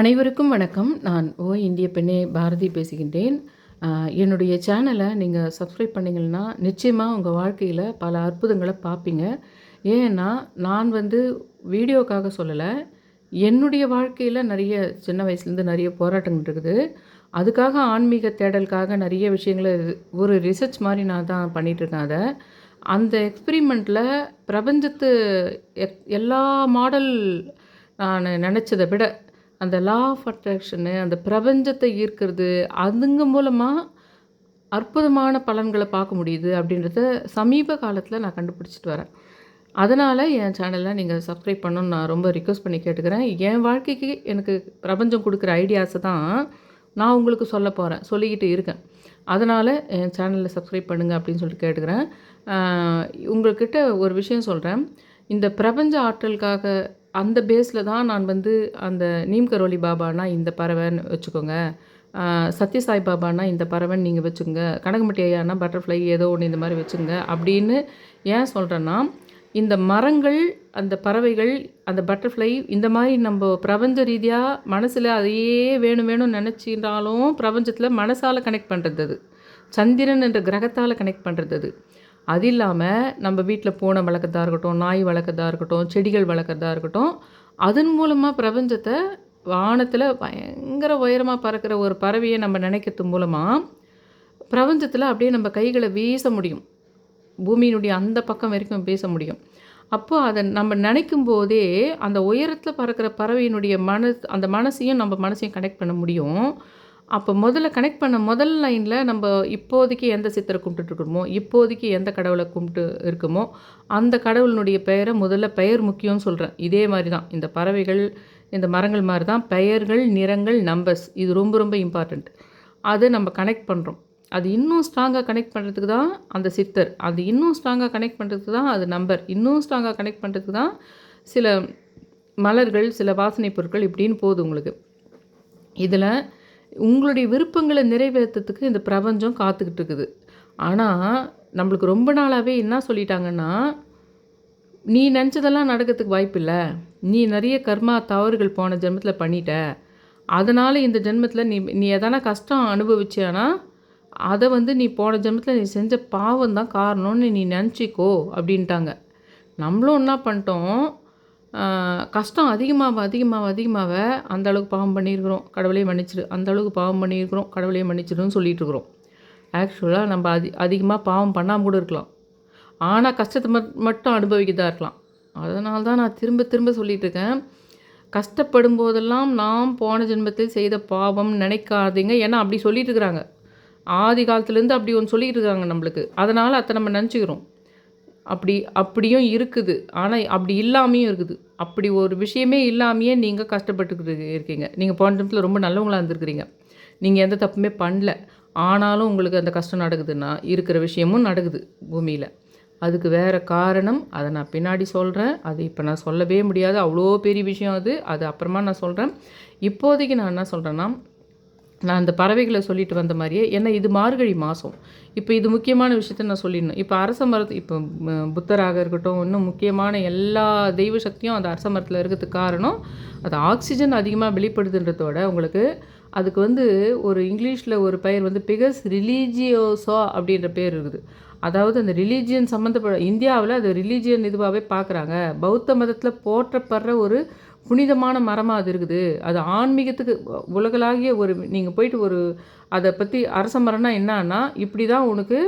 அனைவருக்கும் வணக்கம். நான் ஓ இந்திய பெண்ணே பாரதி பேசுகின்றேன். என்னுடைய சேனலை நீங்கள் சப்ஸ்கிரைப் பண்ணீங்கன்னா, நிச்சயமாக உங்கள் வாழ்க்கையில் பல அற்புதங்களை பார்ப்பீங்க. ஏன்னா, நான் வந்து வீடியோக்காக சொல்லலை என்னுடைய வாழ்க்கையில் நிறைய சின்ன வயசுலேருந்து நிறைய போராட்டங்கள் இருக்குது. அதுக்காக ஆன்மீக தேடலுக்காக நிறைய விஷயங்கள ஒரு ரிசர்ச் மாதிரி நான் தான் பண்ணிகிட்ருக்கேன் அதை அந்த எக்ஸ்பிரிமெண்ட்டில் பிரபஞ்சத்து எல்லா மாடல் நான் நினச்சதை விட, அந்த லா ஆஃப் அட்ராக்ஷனு, அந்த பிரபஞ்சத்தை ஈர்க்கிறது, அதுங்க மூலமாக அற்புதமான பலன்களை பார்க்க முடியுது அப்படின்றத சமீப காலத்தில் நான் கண்டுபிடிச்சிட்டு வரேன். அதனால் என் சேனலில் நீங்கள் சப்ஸ்கிரைப் பண்ணணும்னு நான் ரொம்ப ரிக்வெஸ்ட் பண்ணி கேட்டுக்கிறேன். என் வாழ்க்கைக்கு எனக்கு பிரபஞ்சம் கொடுக்குற ஐடியாஸை தான் நான் உங்களுக்கு சொல்ல போகிறேன் சொல்லிக்கிட்டு இருக்கேன். அதனால் என் சேனலில் சப்ஸ்கிரைப் பண்ணுங்கள் அப்படின்னு சொல்லிட்டு கேட்டுக்கிறேன். உங்கள்கிட்ட ஒரு விஷயம் சொல்கிறேன் இந்த பிரபஞ்ச ஆற்றலுக்காக அந்த பேஸில் தான் நான் வந்து அந்த நீம் கரோலி பாபான்னா இந்த பறவைன்னு வச்சுக்கோங்க. சத்யசாய் சத்ய சாய் பாபான்னா இந்த பறவைன்னு நீங்கள் வச்சுங்க கனகமட்டி ஐயானா பட்டர்ஃப்ளை ஏதோ ஒன்று இந்த மாதிரி வச்சுங்க அப்படின்னு ஏன் சொல்கிறேன்னா இந்த மரங்கள், அந்த பறவைகள், அந்த பட்டர்ஃப்ளை இந்த மாதிரி நம்ம பிரபஞ்ச ரீதியாக மனசில் அதையே வேணும் வேணும்னு நெனச்சினாலும் பிரபஞ்சத்தில் மனசால் கனெக்ட் பண்ணுறது அது. சந்திரன் என்ற கிரகத்தால் கனெக்ட் பண்ணுறது அது. அது இல்லாமல் நம்ம வீட்டில் பூனை வளர்க்குறதா இருக்கட்டும், நாய் வளர்க்குறதா இருக்கட்டும், செடிகள் வளர்க்குறதா இருக்கட்டும், அதன் மூலமாக பிரபஞ்சத்தை வானத்தில் பயங்கர உயரமாக பறக்கிற ஒரு பறவையை நம்ம நினைக்கிறது மூலமாக பிரபஞ்சத்தில் அப்படியே நம்ம கைகளை வீச முடியும். பூமியினுடைய அந்த பக்கம் வரைக்கும் பேச முடியும். அப்போது அதை நம்ம நினைக்கும் போதே அந்த உயரத்தில் பறக்கிற பறவையினுடைய மன அந்த மனசையும் நம்ம மனசையும் கனெக்ட் பண்ண முடியும். அப்போ முதல்ல கனெக்ட் பண்ண முதல் லைனில் நம்ம இப்போதைக்கு எந்த சித்தரை கும்பிட்டுட்ருக்கோமோ இப்போதைக்கு எந்த கடவுளை கும்பிட்டு இருக்கோமோ, அந்த கடவுளினுடைய பெயரை முதல்ல பெயர் முக்கியம்னு சொல்கிறேன் இதே மாதிரி தான். இந்த பறவைகள், இந்த மரங்கள் மாதிரி தான் பெயர்கள், நிறங்கள், நம்பர்ஸ் இது ரொம்ப ரொம்ப இம்பார்ட்டண்ட் அதை நம்ம கனெக்ட் பண்ணுறோம் அது இன்னும் ஸ்ட்ராங்காக கனெக்ட் பண்ணுறதுக்கு தான் அந்த சித்தர். அது இன்னும் ஸ்ட்ராங்காக கனெக்ட் பண்ணுறதுக்கு தான் அது நம்பர். இன்னும் ஸ்ட்ராங்காக கனெக்ட் பண்ணுறதுக்கு தான் சில மலர்கள், சில வாசனை பொருட்கள் இப்படின்னு போகுது உங்களுக்கு. இதில் உங்களுடைய விருப்பங்களை நிறைவேத்துறதுக்கு இந்த பிரபஞ்சம் காத்துக்கிட்டு இருக்குது. ஆனால் நம்மளுக்கு ரொம்ப நாளாகவே என்ன சொல்லிட்டாங்கன்னா, "நீ நினச்சதெல்லாம் நடக்கிறதுக்கு வாய்ப்பில்ல. நீ நிறைய கர்மா தவறுகள் போன ஜென்மத்தில் பண்ணிட்ட. அதனால் இந்த ஜென்மத்தில் நீ நீ எதனா கஷ்டம் அனுபவிச்சானா அதை வந்து நீ போன ஜென்மத்தில் நீ செஞ்ச பாவம் தான் காரணம்னு நீ நினச்சிக்கோ அப்படின்ட்டாங்க. நம்மளும் என்ன பண்ணிட்டோம், கஷ்டம் அதிகமாக அதிகமாக அதிகமாக அந்த அளவுக்கு பாவம் பண்ணியிருக்கிறோம். கடவுளே மன்னிச்சிடு. அந்த அளவுக்கு பாவம் பண்ணியிருக்கிறோம். கடவுளே மன்னிச்சிடுன்னு சொல்லிகிட்டு இருக்கிறோம். ஆக்சுவலாக நம்ம அதி அதிகமாக பாவம் பண்ணாமல் கூட இருக்கலாம். ஆனால் கஷ்டத்தை மட் மட்டும் அனுபவிக்கதாக இருக்கலாம். அதனால தான் நான் திரும்ப திரும்ப சொல்லிகிட்டு இருக்கேன். கஷ்டப்படும் போதெல்லாம் நாம் போன ஜென்மத்தில் செய்த பாவம் நினைக்காதீங்க ஏன்னா, அப்படி சொல்லிட்டு இருக்கிறாங்க. ஆதி காலத்துலேருந்து அப்படி ஒன்று சொல்லிட்டு இருக்காங்க நம்மளுக்கு. அதனால் அதை நம்ம நினச்சிக்கிறோம் அப்படி அப்படியும் இருக்குது. ஆனால் அப்படி இல்லாமையும் இருக்குது. அப்படி ஒரு விஷயமே இல்லாமையே நீங்கள் கஷ்டப்பட்டுக்கிட்டு இருக்கீங்க. நீங்கள் போன ஜென்மத்தில ரொம்ப நல்லவங்களாக இருந்திருக்கிறீங்க. நீங்கள் எந்த தப்புமே பண்ணல. ஆனாலும் உங்களுக்கு அந்த கஷ்டம் நடக்குதுன்னா, இருக்கிற விஷயமும் நடக்குது பூமியில் அதுக்கு வேறு காரணம். அதை நான் பின்னாடி சொல்கிறேன் அது இப்போ நான் சொல்லவே முடியாது. அவ்வளோ பெரிய விஷயம் அது. அது அப்புறமா நான் சொல்கிறேன் இப்போதைக்கு நான் என்ன சொல்கிறேன்னா நான் அந்த பறவைகளை சொல்லிட்டு வந்த மாதிரியே ஏன்னா இது மார்கழி மாதம் இப்போ இது முக்கியமான விஷயத்த நான் சொல்லிடணும். இப்போ அரச மரத்து இப்போ புத்தராக இருக்கட்டும், இன்னும் முக்கியமான எல்லா தெய்வ சக்தியும் அந்த அரச மரத்தில் இருக்கிறதுக்கு காரணம், அது ஆக்ஸிஜன் அதிகமாக வெளிப்படுதுன்றதோட உங்களுக்கு அதுக்கு வந்து ஒரு இங்கிலீஷில் ஒரு பெயர் வந்து பிகஸ் ரிலீஜியோசோ அப்படின்ற பேர் இருக்குது. அதாவது அந்த ரிலீஜியன் சம்மந்தப்பட இந்தியாவில் அது ரிலீஜியன் இதுவாகவே பார்க்குறாங்க. பௌத்த மதத்தில் போற்றப்படுற ஒரு புனிதமான மரமாக அது இருக்குது. அது ஆன்மீகத்துக்கு உலகளாகிய ஒரு நீங்கள் போயிட்டு ஒரு அதை பற்றி அரச மரம்னா என்னன்னா இப்படி தான் உனக்கு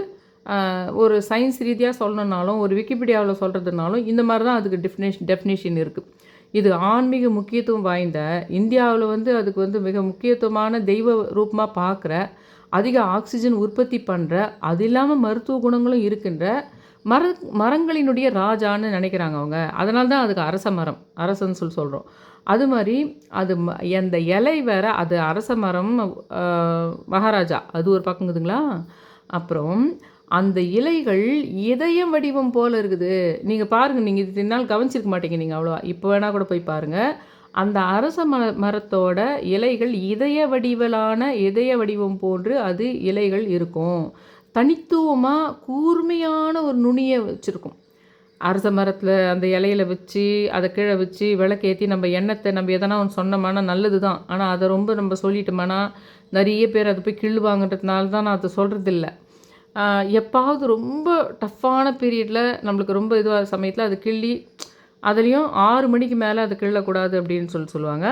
ஒரு சயின்ஸ் ரீதியாக சொல்லணுன்னாலும் ஒரு விக்கிபீடியாவில் சொல்கிறதுனாலும் இந்த மாதிரி தான் அதுக்கு டெஃபினேஷன் டெஃபினேஷன் இருக்குது இது ஆன்மீக முக்கியத்துவம் வாய்ந்த, இந்தியாவில் வந்து அதுக்கு வந்து மிக முக்கியத்துவமான தெய்வ ரூபமாக பார்க்குற, அதிக ஆக்சிஜன் உற்பத்தி பண்ணுற அது இல்லாமல் மருத்துவ குணங்களும் இருக்கின்ற மர மரங்களினுடைய ராஜான்னு நினைக்கிறாங்க அவங்க. அதனால தான் அதுக்கு அரச மரம். அரசன்னு சொல்லி சொல்கிறோம் அது மாதிரி அது ம அந்த இலை வேற அது அரச மரம் மகாராஜா அது ஒரு பக்கம் இருக்குதுங்களா? அப்புறம் அந்த இலைகள் இதயம் வடிவம் போல் இருக்குது. நீங்கள் பாருங்கள் நீங்கள் இது தின்னால் நாள் கவனிச்சிருக்க மாட்டீங்க நீங்கள் அவ்வளவா. இப்போ வேணால் கூட போய் பாருங்க. அந்த அரச ம மரத்தோட இலைகள் இதய வடிவலான இதய வடிவம் போன்று அது இலைகள் இருக்கும். தனித்துவமாக கூர்மையான ஒரு நுனியை வச்சுருக்கும். அரச மரத்தில் அந்த இலையில வச்சு அதை கீழே வச்சு விளக்கேற்றி நம்ம எண்ணத்தை நம்ம எதனா ஒன்று சொன்னோம்னா நல்லது தான் ஆனால் அதை ரொம்ப நம்ம சொல்லிட்டோம்னா நிறைய பேர் அதை போய் கிள்ளுவாங்கன்றதுனால தான் நான் அதை சொல்கிறதில்ல எப்பாவது ரொம்ப டஃப்பான பீரியடில் நம்மளுக்கு ரொம்ப இதுவாக சமயத்தில் அது கிள்ளி அதுலேயும் ஆறு மணிக்கு மேலே அது கிள்ளக்கூடாது அப்படின்னு சொல்லி சொல்லுவாங்க.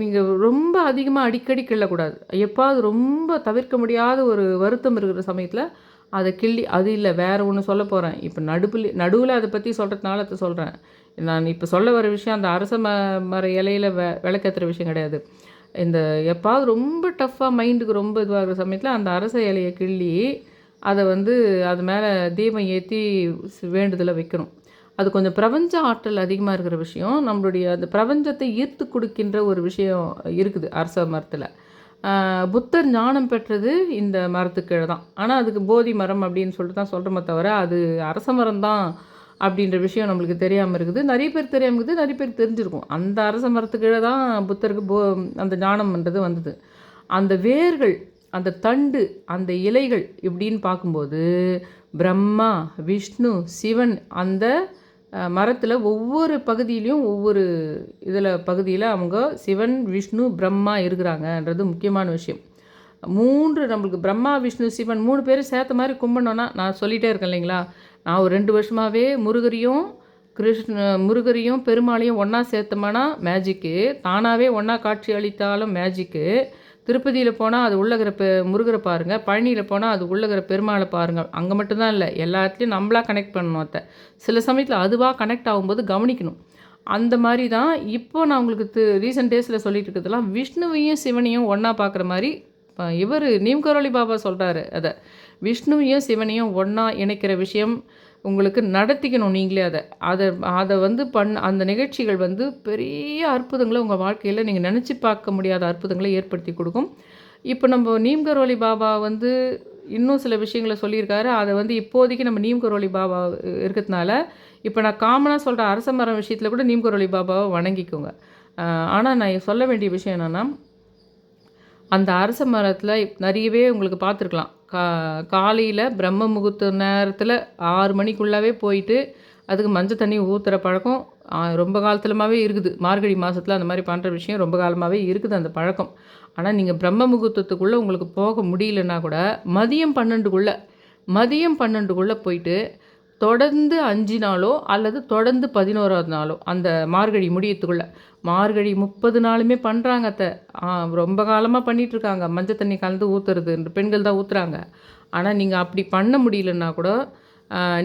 நீங்கள் ரொம்ப அதிகமாக அடிக்கடி கிள்ளக்கூடாது. எப்போது ரொம்ப தவிர்க்க முடியாத ஒரு வருத்தம் இருக்கிற சமயத்தில் அதை கிள்ளி அது இல்லை வேறு ஒன்று சொல்ல போகிறேன் இப்போ நடுப்புல நடுவில் அதை பற்றி சொல்கிறதுனால அதை சொல்கிறேன் நான் இப்போ சொல்ல வர விஷயம் அந்த அரச ம மர இலையில் வெ விளக்கத்துற விஷயம் கிடையாது. இந்த எப்பாவது ரொம்ப டஃப்பாக மைண்டுக்கு ரொம்ப இதுவாகிற சமயத்தில் அந்த அரச இலையை கிள்ளி அதை வந்து அது மேலே தீபம் ஏற்றி வேண்டுதலை வைக்கணும். அது கொஞ்சம் பிரபஞ்ச ஆற்றல் அதிகமாக இருக்கிற விஷயம். நம்மளுடைய அந்த பிரபஞ்சத்தை ஈர்த்து கொடுக்கின்ற ஒரு விஷயம் இருக்குது அரச மரத்தில். புத்தர் ஞானம் பெற்றது இந்த மரத்துக்கீழே தான். ஆனால் அதுக்கு போதி மரம் அப்படின்னு சொல்லிட்டு தான் சொல்கிறோமே தவிர அது அரச மரம் தான் அப்படின்ற விஷயம் நம்மளுக்கு தெரியாமல் இருக்குது. நிறைய பேர் தெரியாமல் இருக்குது நிறைய பேர் தெரிஞ்சிருக்கும். அந்த அரச மரத்துக்கீழே தான் புத்தருக்கு போ அந்த ஞானம்ன்றது வந்தது. அந்த வேர்கள் அந்த தண்டு அந்த இலைகள் இப்படின்னு பார்க்கும்போது பிரம்மா விஷ்ணு சிவன் அந்த மரத்தில் ஒவ்வொரு பகுதியிலையும் ஒவ்வொரு இதில் பகுதியில் அவங்க சிவன் விஷ்ணு பிரம்மா இருக்கிறாங்கன்றது முக்கியமான விஷயம். மூன்று நம்மளுக்கு பிரம்மா விஷ்ணு சிவன் மூணு பேரும் சேர்த்த மாதிரி கும்பிடணுன்னா நான் சொல்லிகிட்டே இருக்கேன் இல்லைங்களா? நான் ஒரு ரெண்டு வருஷமாகவே முருகரையும் கிருஷ்ண முருகரையும் பெருமாளையும் ஒன்றா சேர்த்தோம்னா மேஜிக்கு தானாகவே ஒன்றா காட்சி அளித்தாலும் மேஜிக்கு திருப்பதியில் போனால் அது உள்ளகிற பெ முருகரை பாருங்கள் பழனியில் போனால் அது உள்ளகிற பெருமாளை பாருங்கள் அங்கே மட்டும்தான் இல்லை. எல்லா இடத்துலையும் நம்மளாக கனெக்ட் பண்ணணும் அதை. சில சமயத்தில் அதுவாக கனெக்ட் ஆகும்போது கவனிக்கணும். அந்த மாதிரி தான் இப்போ நான் உங்களுக்கு ரீசெண்ட் டேஸில் சொல்லிட்டு இருக்கிறதுலாம் விஷ்ணுவையும் சிவனையும் ஒன்றா பார்க்குற மாதிரி இவர் நீம்கரோலி பாபா சொல்கிறாரு அதை. விஷ்ணுவையும் சிவனையும் ஒன்றா இணைக்கிற விஷயம் உங்களுக்கு நடத்திக்கணும் நீங்களே அதை. அதை அதை வந்து பண் அந்த நிகழ்ச்சிகள் வந்து பெரிய அற்புதங்களை உங்கள் வாழ்க்கையில் நீங்கள் நினச்சி பார்க்க முடியாத அற்புதங்களை ஏற்படுத்தி கொடுக்கும். இப்போ நம்ம நீம்கரோலி பாபா வந்து இன்னும் சில விஷயங்களை சொல்லியிருக்காரு. அதை வந்து இப்போதைக்கு நம்ம நீம்கரோலி பாபா இருக்கிறதுனால இப்போ நான் காமனாக சொல்கிற அரச மரம் விஷயத்தில் கூட நீம்கரோலி பாபாவை வணங்கிக்கோங்க. ஆனால் நான் சொல்ல வேண்டிய விஷயம் என்னென்னா அந்த அரச மரத்தில் நிறையவே உங்களுக்கு பார்த்துருக்கலாம். கா காலையில் பிரம்ம முகூர்த்த நேரத்தில் ஆறு மணிக்குள்ளாவே போயிட்டு அதுக்கு மஞ்சள் தண்ணி ஊற்றுற பழக்கம் ரொம்ப காலத்துலமாகவே இருக்குது. மார்கழி மாதத்தில் அந்த மாதிரி பண்ணுற விஷயம் ரொம்ப காலமாகவே இருக்குது அந்த பழக்கம். ஆனால் நீங்கள் பிரம்ம முகூர்த்தத்துக்குள்ளே உங்களுக்கு போக முடியலன்னா கூட மதியம் பன்னெண்டுக்குள்ளே மதியம் பன்னெண்டுக்குள்ளே போயிட்டு தொடர்ந்து அஞ்சு நாளோ அல்லது தொடர்ந்து பதினோராவது நாளோ அந்த மார்கழி முடியத்துக்குள்ளே. மார்கழி முப்பது நாளுமே பண்ணுறாங்க அத்தை. ரொம்ப காலமாக பண்ணிகிட்ருக்காங்க மஞ்சள் தண்ணி கலந்து ஊற்றுறது பெண்கள் தான் ஊற்றுறாங்க ஆனால் நீங்கள் அப்படி பண்ண முடியலன்னா கூட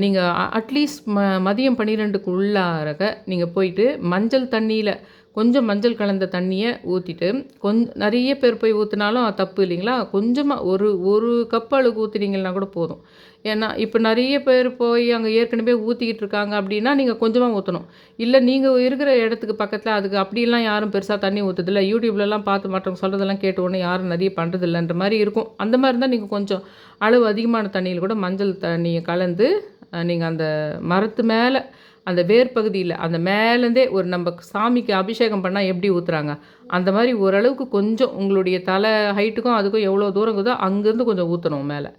நீங்கள் அட்லீஸ்ட் ம மதியம் பன்னிரெண்டுக்குள்ளாரக நீங்கள் போயிட்டு மஞ்சள் தண்ணியில் கொஞ்சம் மஞ்சள் கலந்த தண்ணியை ஊற்றிட்டு கொஞ்சம் நிறைய பேர் போய் ஊற்றினாலும் தப்பு இல்லைங்களா? கொஞ்சமாக ஒரு ஒரு கப் அளவுக்கு ஊற்றினீங்கன்னா கூட போதும். ஏன்னா இப்போ நிறைய பேர் போய் அங்கே ஏற்கனவே ஊற்றிக்கிட்டு இருக்காங்க அப்படின்னா நீங்கள் கொஞ்சமாக ஊற்றணும் இல்லை நீங்கள் இருக்கிற இடத்துக்கு பக்கத்தில் அதுக்கு அப்படிலாம் யாரும் பெருசாக தண்ணி ஊற்றுதில்ல யூடியூப்லலாம் பார்த்து மற்றவங்க சொல்கிறதெல்லாம் கேட்டு ஒன்று யாரும் நிறைய பண்ணுறதில்லன்ற மாதிரி இருக்கும். அந்த மாதிரி இருந்தால் நீங்கள் கொஞ்சம் அளவு அதிகமான தண்ணியில் கூட மஞ்சள் தண்ணியை கலந்து நீங்கள் அந்த மரத்து மேலே அந்த வேர் பகுதியில் அந்த மேலேருந்தே ஒரு நம்ம சாமிக்கு அபிஷேகம் பண்ணால் எப்படி ஊற்றுறாங்க அந்த மாதிரி ஓரளவுக்கு கொஞ்சம் உங்களுடைய தலை ஹைட்டுக்கும் அதுக்கும் எவ்வளோ தூரம் இருக்குதோ அங்கேருந்து கொஞ்சம் ஊற்றணும் மேலே.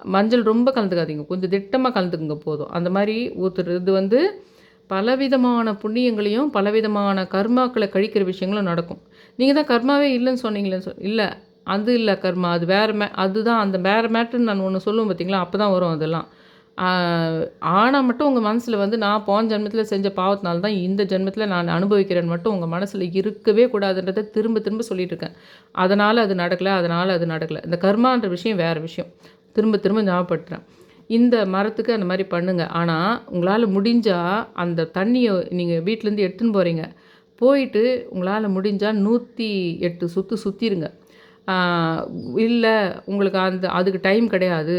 மஞ்சள் ரொம்ப கலந்துக்காதீங்க. கொஞ்சம் திட்டமாக கலந்துக்குங்க போதும். அந்த மாதிரி ஊற்றுறது வந்து பலவிதமான புண்ணியங்களையும் பலவிதமான கர்மாக்களை கழிக்கிற விஷயங்களும் நடக்கும். நீங்கள் தான் கர்மாவே இல்லைன்னு சொன்னீங்களே சொ இல்லை அது இல்லை கர்மா அது வேறு மே அதுதான் அந்த வேறு மேட்ருன்னு நான் ஒன்று சொல்லுவேன் பார்த்தீங்களா அப்போ தான் வரும் அதெல்லாம். ஆனால் மட்டும் உங்கள் மனசில் வந்து நான் போன ஜென்மத்தில் செஞ்ச பாவத்தினால தான் இந்த ஜென்மத்தில் நான் அனுபவிக்கிறேன்னு மட்டும் உங்கள் மனசில் இருக்கவே கூடாதுன்றதை திரும்ப திரும்ப சொல்லிகிட்டு இருக்கேன். அதனால் அது நடக்கலை அதனால் அது நடக்கலை. இந்த கர்மான்ற விஷயம் வேறு விஷயம். திரும்ப திரும்ப ஞாபகப்படுத்துகிறேன் இந்த மரத்துக்கு அந்த மாதிரி பண்ணுங்கள் ஆனால் உங்களால் முடிஞ்சால் அந்த தண்ணியை நீங்கள் வீட்டிலேருந்து எடுத்துன்னு போகிறீங்க போயிட்டு உங்களால் முடிஞ்சால் நூற்றி எட்டு சுற்று சுற்றிருங்க இல்லை உங்களுக்கு அந்த அதுக்கு டைம் கிடையாது.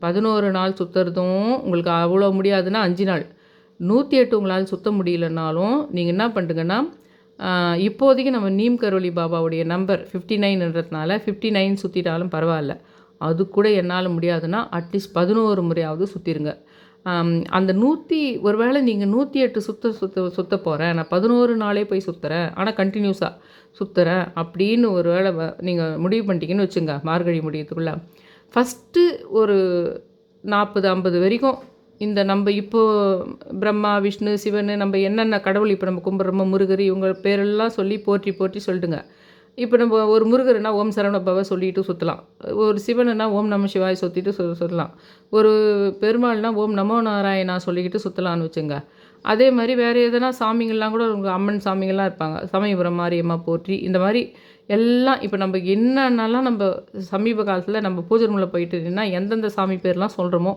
பதினோரு நாள் சுற்றுறதும் உங்களுக்கு அவ்வளோ முடியாதுன்னா அஞ்சு நாள். நூற்றி எட்டு உங்களால் சுற்ற முடியலனாலும் நீங்கள் என்ன பண்ணுறீங்கன்னா இப்போதைக்கு நம்ம நீம் கரோலி பாபாவுடைய நம்பர் ஃபிஃப்டி நைன்ன்றதுனால ஃபிஃப்டி நைன் சுற்றிட்டாலும் பரவாயில்ல. அது கூட என்னால் முடியாதுன்னா அட்லீஸ்ட் பதினோரு முறையாவது சுற்றிருங்க அந்த நூற்றி ஒரு வேளை நீங்கள் நூற்றி எட்டு சுற்ற சுத்த சுற்ற போகிறேன் நான் பதினோரு நாளே போய் சுற்றுறேன் ஆனால் கண்டினியூஸாக சுற்றுறேன் அப்படின்னு ஒரு வேளை நீங்கள் முடிவு பண்ணிட்டீங்கன்னு வச்சுங்க மார்கழி முடியத்துக்குள்ளே ஃபஸ்ட்டு ஒரு நாற்பது ஐம்பது வரைக்கும் இந்த நம்ம இப்போ பிரம்மா விஷ்ணு சிவன் நம்ம என்னென்ன கடவுள் இப்போ நம்ம கும்பிட்றோமோ முருகர் இவங்க பேரெல்லாம் சொல்லி போற்றி போற்றி சொல்லிடுங்க இப்போ நம்ம ஒரு முருகர்னா ஓம் சரவண பவ சொல்லிட்டு சுற்றலாம் ஒரு சிவனுனா ஓம் நம சிவாய் சுற்றிட்டு சு சொல்லலாம். ஒரு பெருமாள்னா ஓம் நமோ நாராயணா சொல்லிக்கிட்டு சுற்றலான்னு வச்சுங்க. அதே மாதிரி வேறு எதனா சாமிங்கள்லாம் கூட உங்கள் அம்மன் சாமிங்கள்லாம் இருப்பாங்க. சமயபுரம் மாரியம்மா போற்றி இந்த மாதிரி எல்லாம் இப்போ நம்ம என்னென்னலாம் நம்ம சமீப காலத்தில் நம்ம பூஜை ரூமில் போயிட்டு எந்தெந்த சாமி பேர்லாம் சொல்கிறோமோ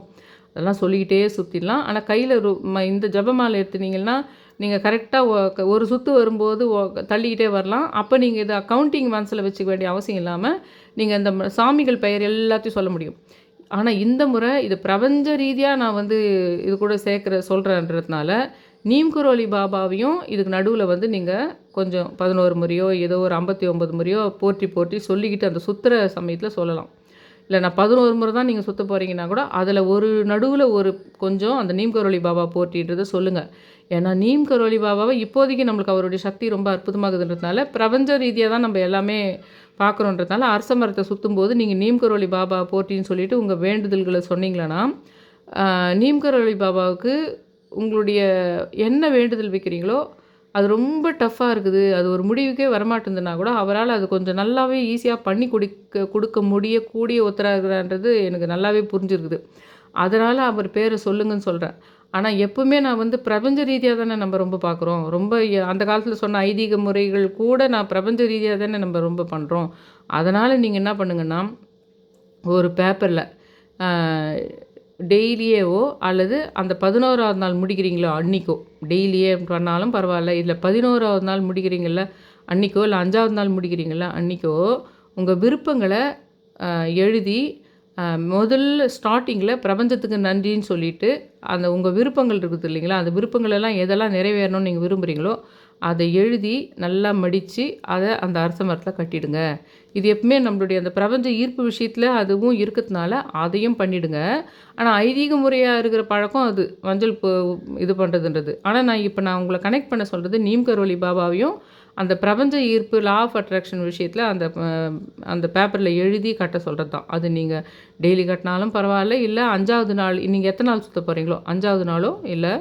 அதெல்லாம் சொல்லிக்கிட்டே சுற்றிடலாம் ஆனால் கையில் ரூ ம இந்த ஜபமாலை எடுத்துனீங்கன்னா நீங்கள் கரெக்டாக ஒரு சுற்று வரும்போது தள்ளிக்கிட்டே வரலாம். அப்போ நீங்கள் இதை அக்கௌண்டிங் மனசில் வச்சுக்க வேண்டிய அவசியம் இல்லாமல் நீங்கள் இந்த சாமிகள் பெயர் எல்லாத்தையும் சொல்ல முடியும். ஆனால் இந்த முறை இது பிரபஞ்ச ரீதியாக நான் வந்து இது கூட சேர்க்குற சொல்கிறேன்றதுனால நீம்குரோலி பாபாவையும் இதுக்கு நடுவில் வந்து நீங்கள் கொஞ்சம் பதினோரு முறையோ ஏதோ ஒரு ஐம்பத்தி ஒம்பது முறையோ போற்றி போற்றி சொல்லிக்கிட்டு அந்த சுற்றுற சமயத்தில் சொல்லலாம். இல்லை நான் பதினோரு முறை தான் நீங்கள் சுற்ற போகிறீங்கன்னா கூட அதில் ஒரு நடுவில் ஒரு கொஞ்சம் அந்த நீம் பாபா போற்றின்றதை சொல்லுங்கள் ஏன்னா நீம் கரோலி பாபாவை இப்போதைக்கு நம்மளுக்கு அவருடைய சக்தி ரொம்ப அற்புதமாகுதுன்றதுனால பிரபஞ்ச ரீதியாக தான் நம்ம எல்லாமே பார்க்குறோன்றதுனால அரச மரத்தை சுற்றும் போது நீங்கள் நீம் கரோலி பாபா போட்டின்னு சொல்லிவிட்டு உங்கள் வேண்டுதல்களை சொன்னீங்களன்னா நீம்? கரோலி பாபாவுக்கு உங்களுடைய என்ன வேண்டுதல் வைக்கிறீங்களோ அது ரொம்ப டஃப்பாக இருக்குது. அது ஒரு முடிவுக்கே வரமாட்டேங்குதுன்னா கூட அவரால் அது கொஞ்சம் நல்லாவே ஈஸியாக பண்ணி கொடுக்க கொடுக்க முடியக்கூடிய ஒருத்தராகிறான்றது எனக்கு நல்லாவே புரிஞ்சிருக்குது. அதனால் அவர் பேரை சொல்லுங்கன்னு சொல்கிறேன் ஆனால் எப்பவுமே நான் வந்து பிரபஞ்ச ரீதியாக தானே நம்ம ரொம்ப பார்க்குறோம் ரொம்ப அந்த காலத்தில் சொன்ன ஐதீக முறைகள் கூட நான் பிரபஞ்ச ரீதியாக தானே நம்ம ரொம்ப பண்ணுறோம் அதனால் நீங்கள் என்ன பண்ணுங்கன்னா ஒரு பேப்பரில் டெய்லியேவோ அல்லது அந்த பதினோராவது நாள் முடிக்கிறீங்களோ அன்றைக்கோ டெய்லியே பண்ணாலும் பரவாயில்ல. இதில் பதினோராவது நாள் முடிக்கிறீங்கள அன்றைக்கோ இல்லை அஞ்சாவது நாள் முடிக்கிறீங்கள அன்றைக்கோ உங்கள் விருப்பங்களை எழுதி முதல்ல ஸ்டார்டிங்கில் பிரபஞ்சத்துக்கு நன்றின்னு சொல்லிவிட்டு அந்த உங்கள் விருப்பங்கள் இருக்குது இல்லைங்களா? அந்த விருப்பங்களெல்லாம் எதெல்லாம் நிறைவேறணும்னு நீங்கள் விரும்புகிறீங்களோ அதை எழுதி நல்லா மடித்து அதை அந்த அரச மரத்தில் கட்டிடுங்க. இது எப்பவுமே நம்மளுடைய அந்த பிரபஞ்ச ஈர்ப்பு விஷயத்தில் அதுவும் இருக்கிறதுனால அதையும் பண்ணிவிடுங்க ஆனால் ஐதீக முறையாக இருக்கிற பழக்கம் அது மஞ்சள் இது பண்ணுறதுன்றது ஆனால் நான் இப்போ நான் உங்களை கனெக்ட் பண்ண சொல்கிறது நீம் கரோலி பாபாவையும் அந்த பிரபஞ்ச ஈர்ப்பு லா ஆஃப் அட்ராக்ஷன் விஷயத்தில் அந்த அந்த பேப்பரில் எழுதி கட்ட சொல்கிறது தான் அது நீங்கள் டெய்லி கட்டினாலும் பரவாயில்ல இல்லை அஞ்சாவது நாள் நீங்கள் எத்தனை நாள் சுற்ற போகிறீங்களோ அஞ்சாவது நாளோ இல்லை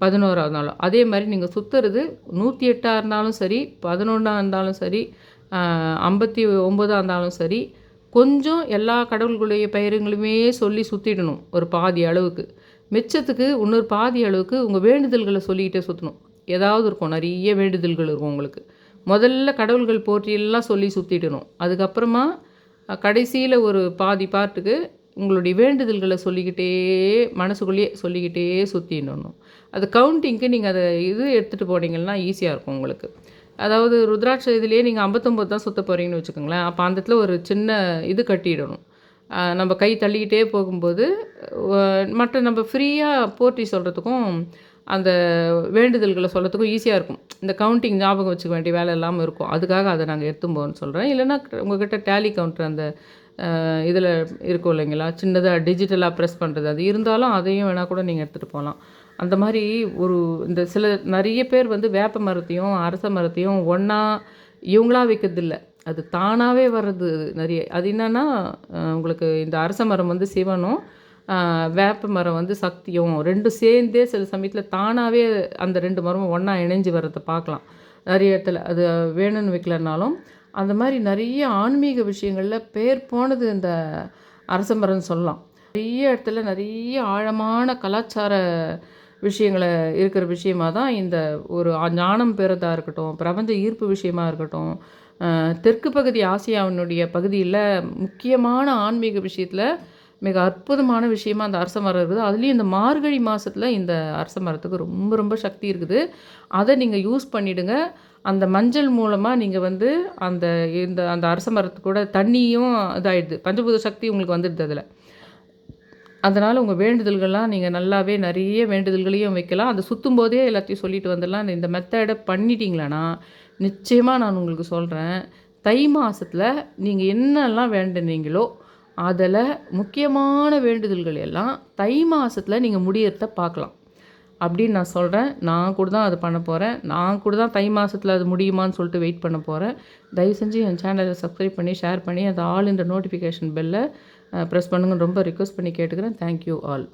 பதினோராவது நாளோ. அதே மாதிரி நீங்கள் சுற்றுறது நூற்றி எட்டாக இருந்தாலும் சரி பதினொன்றாக இருந்தாலும் சரி ஐம்பத்தி ஒம்பதாக இருந்தாலும் சரி கொஞ்சம் எல்லா கடவுள்களுடைய பெயருங்களுமே சொல்லி சுற்றிடணும் ஒரு பாதி அளவுக்கு. மிச்சத்துக்கு இன்னொரு பாதி அளவுக்கு உங்கள் வேண்டுதல்களை சொல்லிக்கிட்டே சுற்றணும் ஏதாவது இருக்கும் நிறைய வேண்டுதல்கள் இருக்கும் உங்களுக்கு. முதல்ல கடவுள்கள் போற்றியெல்லாம் சொல்லி சுற்றிடணும் அதுக்கப்புறமா கடைசியில் ஒரு பாதி பாட்டுக்கு உங்களுடைய வேண்டுதல்களை சொல்லிக்கிட்டே மனசுக்குள்ளேயே சொல்லிக்கிட்டே சுற்றிடணும் அது கவுண்டிங்க்கு நீங்கள் அதை இது எடுத்துகிட்டு போனீங்கன்னா ஈஸியாக இருக்கும் உங்களுக்கு. அதாவது ருத்ராட்ச இதுலேயே நீங்கள் ஐம்பத்தொம்போது தான் சுற்ற போகிறீங்கன்னு வச்சுக்கோங்களேன். அப்போ அந்த இடத்துல ஒரு சின்ன இது கட்டிடணும். நம்ம கை தள்ளிக்கிட்டே போகும்போது மற்ற நம்ம ஃப்ரீயாக போட்டி சொல்கிறதுக்கும் அந்த வேண்டுதல்களை சொல்கிறதுக்கும் ஈஸியாக இருக்கும். இந்த கவுண்டிங் ஞாபகம் வச்சுக்க வேண்டிய வேலை இல்லாமல் இருக்கும். அதுக்காக அதை நாங்கள் எடுத்துன்னு போகணும்னு சொல்கிறேன் இல்லைன்னா உங்கள்கிட்ட டேலி கவுண்டர் அந்த இதில் இருக்கும் இல்லைங்களா? சின்னதாக டிஜிட்டலாக ப்ரெஸ் பண்ணுறது அது இருந்தாலும் அதையும் வேணால் கூட நீங்கள் எடுத்துகிட்டு போகலாம் அந்த மாதிரி ஒரு இந்த சில நிறைய பேர் வந்து வேப்ப மரத்தையும் அரச மரத்தையும் ஒன்றா இவங்களா வைக்கிறதில்ல. அது தானாகவே வர்றது நிறைய. அது என்னென்னா உங்களுக்கு இந்த அரச மரம் வந்து சிவனும் வேப்ப மரம் வந்து சக்தியும் ரெண்டும் சேர்ந்தே சில சமயத்தில் தானாகவே அந்த ரெண்டு மரமும் ஒன்றா இணைஞ்சு வர்றதை பார்க்கலாம். நிறைய இடத்துல அது வேணும்னு வைக்கலனாலும் அந்த மாதிரி நிறைய ஆன்மீக விஷயங்களில் பேர் போனது இந்த அரச மரம்னு சொல்லலாம். நிறைய இடத்துல நிறைய ஆழமான கலாச்சார விஷயங்களை இருக்கிற விஷயமாக தான் இந்த ஒரு ஞானம் பெறதாக இருக்கட்டும் பிரபஞ்ச ஈர்ப்பு விஷயமா இருக்கட்டும் தெற்கு பகுதி ஆசியாவினுடைய பகுதியில் முக்கியமான ஆன்மீக விஷயத்தில் மிக அற்புதமான விஷயமா அந்த அரச மரம் இருக்குது. அதுலேயும் இந்த மார்கழி மாதத்தில் இந்த அரச மரத்துக்கு ரொம்ப ரொம்ப சக்தி இருக்குது. அதை நீங்கள் யூஸ் பண்ணிவிடுங்க அந்த மஞ்சள் மூலமாக நீங்கள் வந்து அந்த இந்த அந்த அரச மரத்து கூட தண்ணியும் இதாகிடுது பஞ்சபூத சக்தி உங்களுக்கு வந்துடுது அதில். அதனால் உங்கள் வேண்டுதல்கள்லாம் நீங்கள் நல்லாவே நிறைய வேண்டுதல்களையும் வைக்கலாம். அதை சுற்றும் போதே எல்லாத்தையும் சொல்லிட்டு வந்துடலாம். இந்த மெத்தடை பண்ணிட்டீங்களான்னா நிச்சயமாக நான் உங்களுக்கு சொல்கிறேன் தை மாதத்தில் நீங்கள் என்னெல்லாம் வேண்டுனீங்களோ அதில் முக்கியமான வேண்டுதல்கள் எல்லாம் தை மாதத்தில் நீங்கள் முடியறத பார்க்கலாம் அப்படின்னு நான் சொல்கிறேன் நான் கூட தான் அது பண்ண போகிறேன் நான் கூட தான் தை மாதத்தில் அது முடியுமான்னு சொல்லிட்டு வெயிட் பண்ண போகிறேன் தயவு செஞ்சு என் சேனலை சப்ஸ்கிரைப் பண்ணி ஷேர் பண்ணி அந்த ஆல் இந்த நோட்டிஃபிகேஷன் பெல்லை ப்ரெஸ் பண்ணுங்கன்னு ரொம்ப ரிக்வஸ்ட் பண்ணி கேட்டுக்கிறேன். Thank you all